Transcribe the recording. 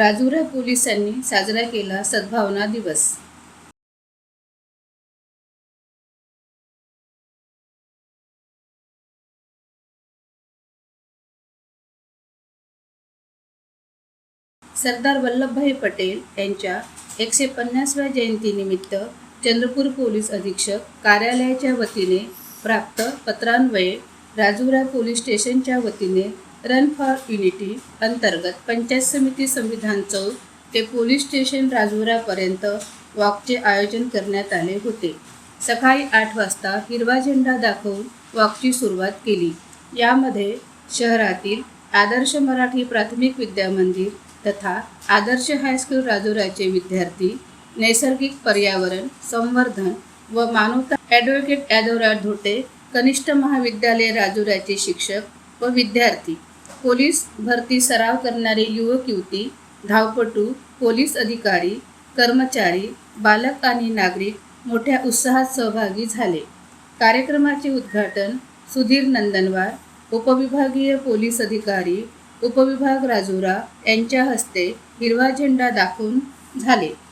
राजुरा पोलिसांनी साजरा केला सद्भावना दिवस. सरदार वल्लभभाई पटेल यांच्या एकशे पन्नासव्या जयंतीनिमित्त चंद्रपूर पोलीस अधीक्षक कार्यालयाच्या वतीने प्राप्त पत्रान्वये राजुरा पोलीस स्टेशनच्या वतीने रन फॉर युनिटी अंतर्गत पंचायत समिती संविधान चौक ते पोलीस स्टेशन राजुरापर्यंत वॉकचे आयोजन करण्यात आले होते. सकाळी आठ वाजता हिरवा झेंडा दाखवून वॉकची सुरुवात केली. यामध्ये शहरातील आदर्श मराठी प्राथमिक विद्यामंदिर तथा आदर्श हायस्कूल राजुराचे विद्यार्थी नैसर्गिक पर्यावरण संवर्धन व मानवता ॲडव्होकेट ॲदोरा धोटे कनिष्ठ महाविद्यालय राजुराचे शिक्षक व विद्यार्थी. पोलीस भरती सराव करणारे युवक युवती धावपटू पोलीस अधिकारी कर्मचारी बालक आणि नागरिक मोठ्या उत्साहात सहभागी झाले. कार्यक्रमाचे उद्घाटन सुधीर नंदनवार उपविभागीय पोलीस अधिकारी उपविभाग राजुरा यांच्या हस्ते हिरवा झेंडा दाखवून झाले.